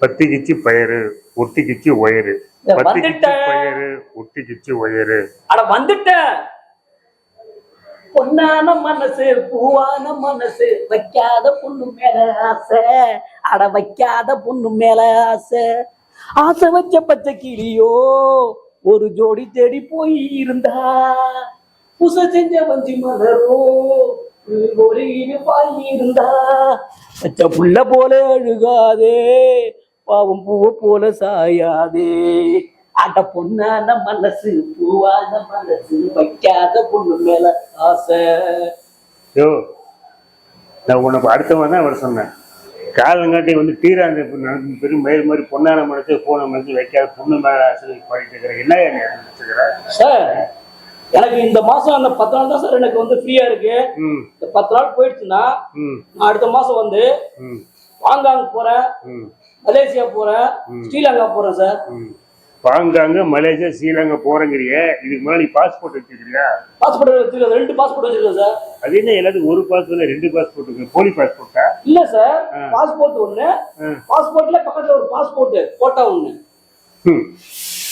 பத்திக்கிச்சு பயரு ஒட்டிக்கிச்சு wire இந்த பத்திக்கிச்சு வந்துட்டேன். பயரு ஒட்டிக்கிச்சு wire அட வந்துட்டேன் பொன்னான மனசு பூவான மனசு வைக்காத பொண்ணு மேல ஆசை. அட வைக்காத பொண்ணு மேல ஆசை. ஆசை வச்ச பச்சை கிளியோ ஒரு ஜோடி தேடி போய் இருந்தா. புச செஞ்ச வஞ்சி மலரோ ஒரு பாய் இருந்தா. பச்சை புள்ள போல அழுகாதே. பாவம் பூவை போல சாயாதே. அட பொண்ணான மனசு பூவான மனசு வைக்காத பொண்ணு மேல ஆசை. யோ நான் உனக்கு அடுத்தவன் தான் வர சொன்னேன். காலங்காட்டி வந்து தீராந்த பெரும் மயில் மாதிரி பொண்ணான மனசு போன மனசு வைக்காத பொண்ணு மேல ஆசை பாடிட்டு இருக்கிறேன் என்ன சார் எனக்கு இந்த மாசம் அந்த பத்து நாள் தான் சார் எனக்கு வந்து ஃப்ரீயா இருக்கு. இந்த பத்து நாள் போயிடுச்சுன்னா நான் அடுத்த மாசம் வந்து ஹாங்காங் போறேன். மலேசியா போறேன் ஸ்ரீலங்கா போறேன் சார். பாங்காங்க மலேசியா ஸ்ரீலங்கா போறேங்கிறிய. இதுக்கு முன்னாடி நீ பாஸ்போர்ட் வச்சிருக்கிறியா? பாஸ்போர்ட் வச்சிருக்கேன் ரெண்டு பாஸ்போர்ட் வச்சிருக்கேன் சார். அது என்ன எல்லாத்துக்கும் ஒரு பாஸ்போர்ட்ல ரெண்டு பாஸ்போர்ட் இருக்கு. போலி பாஸ்போர்ட்டா இல்ல சார் பாஸ்போர்ட் ஒண்ணு. பாஸ்போர்ட்ல பக்கத்துல ஒரு பாஸ்போர்ட் போட்டோ ஒண்ணு.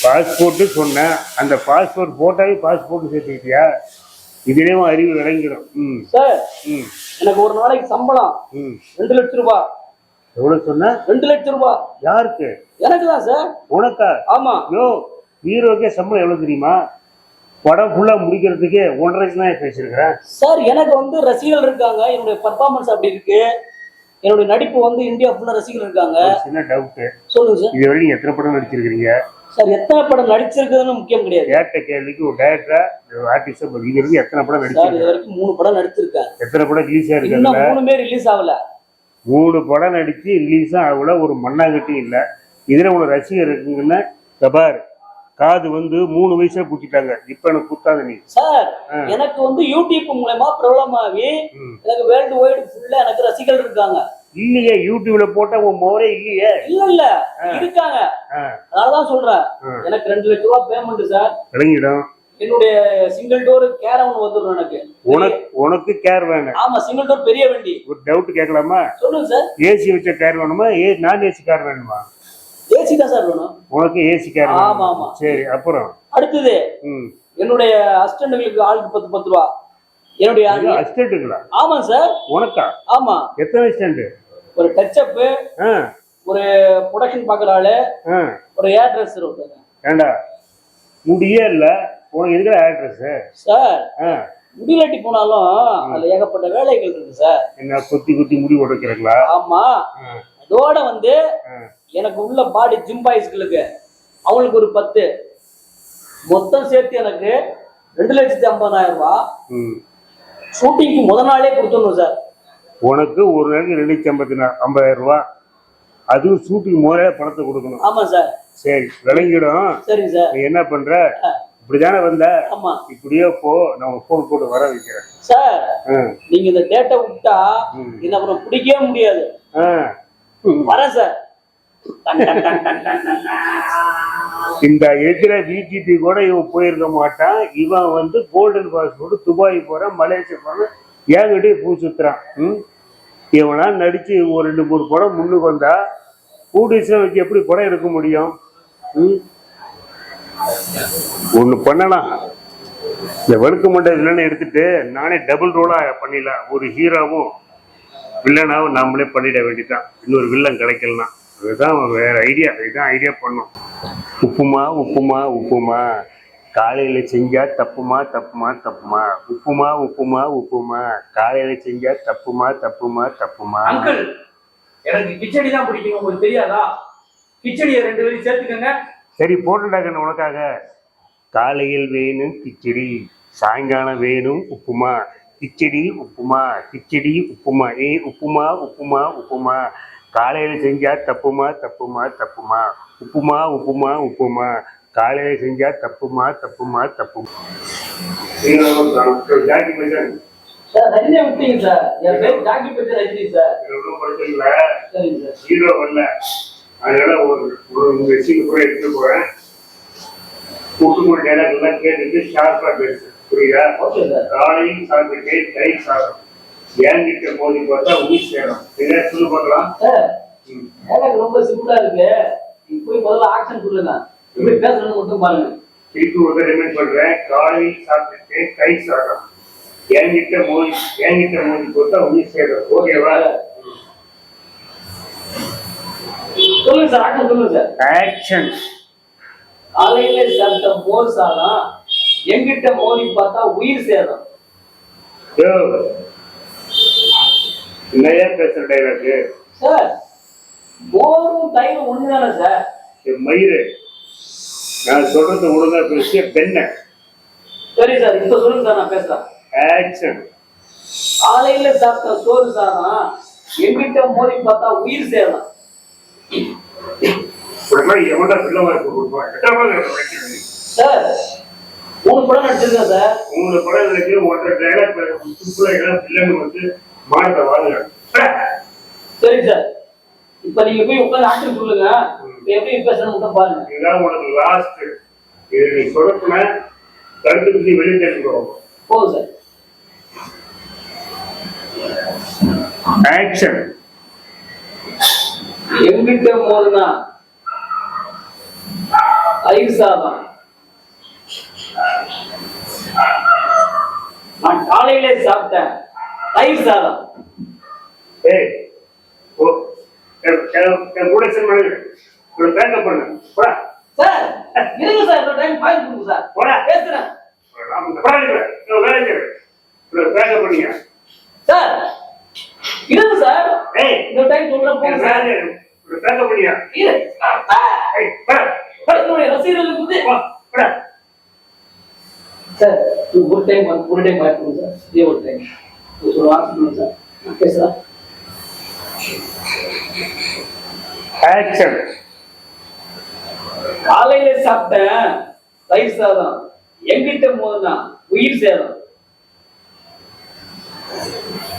பாஸ்போர்ட் சொன்னேன் அந்த பாஸ்போர்ட் போட்டாவே பாஸ்போர்ட் சேர்த்துக்கிட்டியா? இதுலேயும் அறிவு விளங்கிடும். சார் எனக்கு ஒரு நாளைக்கு சம்பளம். ரெண்டு லட்சம் ரூபாய் எவ்வளோ சொன்ன ரெண்டு லட்சம் ரூபாய் யாருக்கு? எனக்கு தான் சார் உனக்கா? ஆமா. யோ ஹீரோக்கே சம்பளம் எவ்வளோ தெரியுமா? படம் ஃபுல்லாக முடிக்கிறதுக்கே ஒன்றரை லட்சம் தான் பேசியிருக்கிறேன் சார் எனக்கு வந்து ரசிகர்கள் இருக்காங்க. என்னுடைய பர்ஃபார்மன்ஸ் அப்படி இருக்கு. என்னுடைய நடிப்பு வந்து இந்தியா ஃபுல்லா ரசிகர்கள் இருக்காங்க. சின்ன டவுட்டு சொல்லுங்க சார் இது வரைக்கும் எத்தனை படம் நடிச்சிருக்கிறீங்க? சார் எத்தனை படம் நடிச்சிருக்குதுன்னு முக்கியம் கிடையாது. கேட்ட கேள்விக்கு ஒரு டேரக்டரா ஆர்டிஸ்டா இது வரைக்கும் எத்தனை படம் சார் இது நடிச்சிருக்கீங்க? வரைக்கும் மூணு படம் நடிச்சிருக்கேன். எத்தனை படம் ரிலீஸ் ஆயிருக்கிறதுல மூணுமே ரிலீஸ் ஆகல. மூணு படம் நடிச்சு ரிலீஸும் ஆகல ஒரு மண்ணாங்கட்டியும் இல்லை. இதுல உன ரசிகர் இருக்குங்கன்னா இந்த பார் காது வந்து மூணு வயசா குத்திட்டாங்க இப்ப எனக்கு குத்தாத நீ. சார் எனக்கு வந்து யூடியூப் மூலமா பிரபலமாகி. எனக்கு வேர்ல்டு வைடு ஃபுல்லா எனக்கு ரசிகர்கள் இருக்காங்க. இல்லையே யூடியூப்ல போட்டா உன் மோரே இல்லையே. இல்ல இல்ல. இருக்காங்க. அதனாலதான் சொல்றேன். எனக்கு ரெண்டு லட்ச ரூபாய் பேமெண்ட் சார். விளங்கிடும். என்னுடைய சிங்கிள் டோர் கேரவன் வந்துடும் எனக்கு. உனக்கு உனக்கு கேர் வேணும். ஆமா சிங்கிள் டோர் பெரிய வண்டி. ஒரு டவுட் கேட்கலாமா? சொல்லுங்க சார். ஏசி வச்ச கேர் வேணுமா? ஏ நான் ஏசி கார் வேணுமா? ஏசி தான் சார் வேணும். உனக்கு ஏசி கேர் ஆமா? ஆமா. சரி அப்புறம்? அடுத்தது ம். என்னுடைய அசிஸ்டன்ட்களுக்கு ஆளுக்கு பத்து பத்து ரூபா. என்னுடைய அசிஸ்டன்ட்டுங்களா ஆமா சார். உனக்கா? ஆமா. எத்தனை அசிஸ்டன்ட் ஒரு டச்சப் ஆ. ஒரு ப்ரொடக்ஷன் பாக்குற ஆளு ஒரு ஏர் ஒருத்தங்க. ஏண்டா? முடியே இல்ல. உனக்கு எதுக்குற அட்ரஸ் சார் முடிவெட்டி போனாலும் அதுல ஏகப்பட்ட வேலைகள் இருக்கு சார். என்ன குத்தி குத்தி முடி உடைக்கிறீங்களா ஆமா. அதோட வந்து. எனக்கு உள்ள பாடி ஜிம் பாய்ஸ்களுக்கு அவங்களுக்கு ஒரு பத்து. மொத்தம் சேர்த்து எனக்கு ரெண்டு லட்சத்தி ஐம்பதாயிரம் ரூபாய். ஷூட்டிங்க்கு முத நாளே கொடுத்துடணும் சார். உனக்கு ஒரு நாளைக்கு ரெண்டுத்தி ஐம்பத்தி நா- ஐம்பதாயிரம் ரூபா. அதுவும் ஷூட்டிங் முதல்ல பணத்தை கொடுக்கணும். ஆமா சார். சரி விளங்கிடும். சரிங்க சார். என்ன பண்ற? இப்படிதானே வந்த? ஆமா. இப்படியே போ நான் ஃபோன் போட்டு வர வைக்கிறேன். சார் நீங்க இந்த டேட்டை விட்டா. என்ன அப்புறம் பிடிக்கவே முடியாது. வரேன் சார். இந்த இருக்கிற விடிபி கூட இவன் போயிருக்க மாட்டான். இவன் வந்து கோல்டன் பாஸ்போர்ட் துபாய் போறான் மலேசியா போறான் ஏங்கிட்டே பூ சுத்துறான்? இவனா நடிச்சு ஒரு ரெண்டு மூணு படம் முன்னுக்கு வந்தா கூடிசம் வச்சு எப்படி படம் எடுக்க முடியும்? ஒன்று ஒண்ணு பண்ணலாம். இந்த வெளுக்க மண்டை வில்லனை எடுத்துட்டு நானே டபுள் ரோலா பண்ணிடலாம் ஒரு ஹீரோவும் வில்லனாவும் நாமளே பண்ணிட வேண்டிதான் இன்னொரு வில்லன் கிடைக்கலாம் அதுதான் வேற ஐடியா இதுதான் ஐடியா பண்ணும் உப்புமா உப்புமா உப்புமா. காலையில செஞ்சா தப்புமா தப்புமா தப்புமா. உப்புமா உப்புமா உப்புமா. காலையில செஞ்சா தப்புமா தப்புமா தப்புமா. எனக்கு கிச்சடி தான் பிடிக்கும் உங்களுக்கு தெரியாதா? கிச்சடியை ரெண்டு பேரும் சேர்த்துக்கங்க. சரி போட்டுடாக்கண்ண உனக்காக. காலையில் வேணும் கிச்சடி. சாயங்காலம் வேணும் உப்புமா. கிச்சடி உப்புமா. கிச்சடி உப்புமா. ஏ உப்புமா உப்புமா உப்புமா. காலையில் செஞ்சா தப்புமா தப்புமா தப்புமா. உப்புமா உப்புமா உப்புமா. காலையில செஞ்சா தப்புமா தப்புமா தப்புமா. விட்டீங்க சார். என் பேர் ஜாக்கி பற்றி சார். அதனால ஒரு ஒரு சீன் கூட எடுத்து போறேன். கூட்டுமுறை டைலாக் எல்லாம் கேட்டுட்டு ஷார்ப்பா பேசு. புரியுதா? காலையும் சாப்பிட்டு கை சாப்பிடும் ஏங்கிட்ட மோதி பார்த்தா உயிர் சேரும். என்ன? சொல்லு பார்க்கலாம். டைலாக் ரொம்ப சிம்பிளா இருக்கு. நீங்க போய் முதல்ல ஆக்ஷன் சொல்லுங்க எப்படி பேசணும்னு மட்டும் பாருங்க. திருப்பி ஒரு ரிமைண்ட் பண்றேன். காலையில் சாப்பிட்டுட்டு கை சாப்பிடும் என்கிட்ட மோதி என்கிட்ட மோதி கொடுத்தா உயிர் சேரும். ஓகேவா சொல்லுங்க சார் ஆக்ஷன் சொல்லுங்க. சார் ஆக்ஷன் காலையில சாப்பிட்ட மோர் சாதம் எங்கிட்ட மோதி பார்த்தா உயிர் சேதம். என்னையா பேசுற டைலாக்கு? சார் மோரும் தயிரும் ஒண்ணுதானே சார்? மயிறு. நான் சொல்றது ஒழுங்கா பேசிய பெண்ண. சரி சார் இப்ப சொல்லுங்க சார் நான் பேசுறேன். ஆக்ஷன் காலையில சாப்பிட்ட சோறு சாதம் எங்கிட்ட மோதி பார்த்தா உயிர் சேதம். சார் மூணு படம் நடிச்சிருக்கேன் சார்? மூணு படம் இருக்கு ஒன்றரை டைலாக் பிள்ளைங்க வந்து மானத்தை வாங்க சரி சார். இப்ப நீங்க போய் உட்கார்ந்து ஆக்ஷன் சொல்லுங்க. எப்படி பேசணும் மட்டும் பாருங்க. உனக்கு லாஸ்ட் இது நீ சொதப்புன கருத்து பத்தி வெளியே தெரிஞ்சுக்கோ போதும் சார். ஆக்ஷன் எங்கிட்ட மோதுனா? தயிர் சாதம் நான் காலையில சாப்பிட்டேன். தயிர் சாதம் ஏய் ஓ என் கூட சேர்ந்து ஒரு பேக்கப் பண்ணு. போடா. சார் இருங்க சார் இந்த டைம் பாயிண்ட் கொடுங்க சார். போடா. பேசுறேன். பேக்கப் பண்ணீங்க சார் இருங்க சார். ஏய் இந்த டைம் சொல்றேன் ரசிகர்களுக்கு வந்து வா, போடா. சார் ஒரு டைம் ஒரு டைம் சார். இதே ஒரு டைம். ஒரு வாரம் சார். நான் பேசுறேன் ஆக்ஷன் காலையில சாப்பிட்டேன் தயிர் சாதம். எங்கிட்ட மோதுனா உயிர் சேதம்.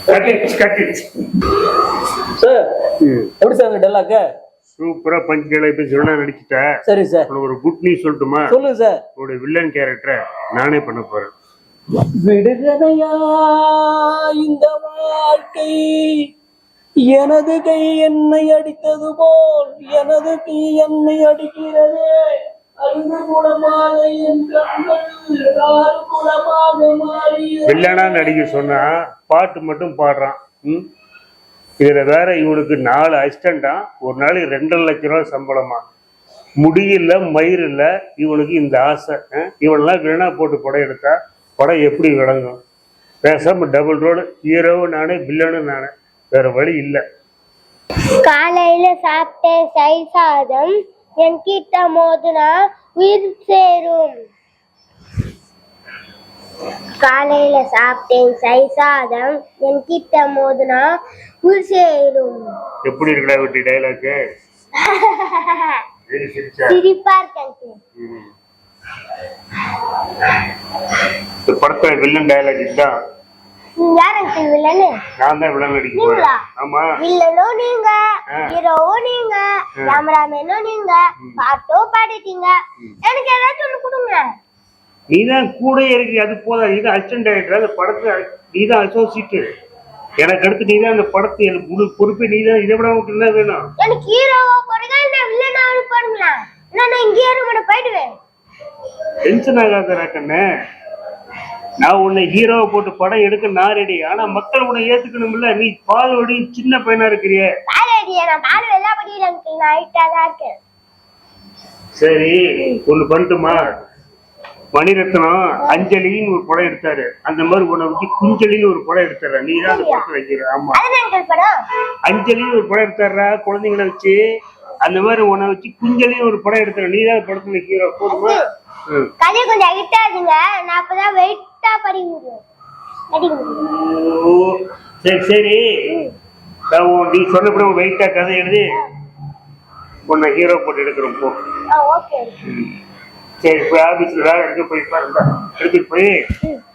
சார் எப்படி சார் டெல்லாக்க சூப்பரா பஞ்ச் டேலாக் போய் சொன்னா நடிச்சிட்ட? சரி சார் உனக்கு ஒரு குட் நியூஸ் சொல்லட்டுமா? சொல்லுங்க சார் உன்னோட வில்லன் கேரக்டரை நானே பண்ண போறேன். விடுகதையா இந்த வாழ்க்கை? எனது கை என்னை அடித்தது போல் எனது கை என்னை அடிக்கிறதே. வில்லனா நடிக்க சொன்னா பாட்டு மட்டும் பாடுறான். ம்? இதுல வேற இவனுக்கு நாலு அசிஸ்டண்டா ஒரு நாளைக்கு ரெண்டரை லட்சம் ரூபாய் சம்பளமா? முடியல மயிர் இல்ல இவனுக்கு இந்த ஆசை? இவனெல்லாம் வில்லனா போட்டு படம் எடுத்தா படம் எப்படி விளங்கும்? பேசாம டபுள் ரோடு ஹீரோவும் நானே வில்லனும் நானே. வேற வழி இல்லை. காலையில சாப்பிட்டேன் சை சாதம். என்கிட்ட மோதுனா உயிர் சேரும். காலையில சாப்பிட்டேன் சை சாதம் என்கிட்ட மோதுனா உயிர் சேரும். எப்படி இருக்கடா வெட்டி சிரிச்சா? சிரிப்பா இருக்கு படத்துல வில்லன் டைலாக் இதுதான். யார் அங்கிள் வில்லனு? நான் தான் வில்லன் நடிக்க நீங்களா? போறேன். ஆமா. வில்லனும் நீங்க? ஆ. ஹீரோவும் நீங்க? ஆ. கேமராமேனும் நீங்க? பாட்டும் பாடிட்டீங்க? எனக்கு ஏதாச்சும் ஒண்ணு கொடுங்க. நீ தான் கூட இருக்கு அது போதா நீ தான் அசிஸ்டன்ட் டைரக்டர் அந்த படத்துல நீ தான் அசோசியேட் எனக்கு அடுத்து நீ தான் அந்த படத்தை முழு பொறுப்பு நீ தான் இதை விட உனக்கு என்ன வேணும்? எனக்கு ஹீரோவா போடுங்க நான் வில்லனாவது போடுங்களா இல்ல நான் இங்கே மட்டும் போயிடுவேன். டென்ஷன் ஆகாத கண்ணு நான் உன்னை ஹீரோவை போட்டு படம் எடுக்க நான் ரெடி ஆனா மக்கள் உன்னை ஏத்துக்கணும்ல. நீ பாலோடி சின்ன பையனா இருக்கிறியே. சரி ஒண்ணு பண்ணட்டுமா? மணிரத்னம் அஞ்சலின்னு ஒரு படம் எடுத்தாரு. அந்த மாதிரி உன்னை வச்சு குஞ்சலின்னு ஒரு படம் எடுத்தாரு நீ தான் அந்த படத்தை வைக்கிற ஆமா. அஞ்சலின்னு ஒரு படம் எடுத்தாரா குழந்தைங்களை வச்சு. அந்த மாதிரி உன்னை வச்சு குஞ்சலின்னு ஒரு படம் எடுத்தாரு நீ தான் படத்துல ஹீரோ போதுமா. கதை கொஞ்சம் ஹைட்டா இருங்க. நான் அப்பதான் வெயிட்டா ஓ சரி சரி. நான் உன் நீ சொன்னபடி வெயிட்டா கதை எழுதி உன்னை ஹீரோ போட்டு எடுக்கிறோம் போ. சரி போய் ஆபீஸ்ல வேலை எடுத்து போய் பாருங்க. எடுத்துட்டு போய்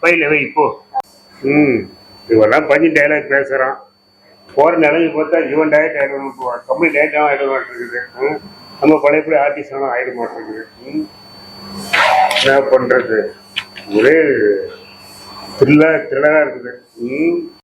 பையில வை போ. ம். இவெல்லாம் பண்ணி டைலாக் பேசுறான். போற நிலைமை பார்த்தா இவன் டயட் ஆயிடணும் போவான் கம்பெனி டயட்டாகவும் ஆயிட மாட்டேங்குது? நம்ம பழையபடி ஆர்டிஸ்ட் ஆனும் ஆயிட மாட்டேங்குது? என்ன பண்றது? ஒரே த்ரில்லா த்ரில்லராக இருக்குது. ம்.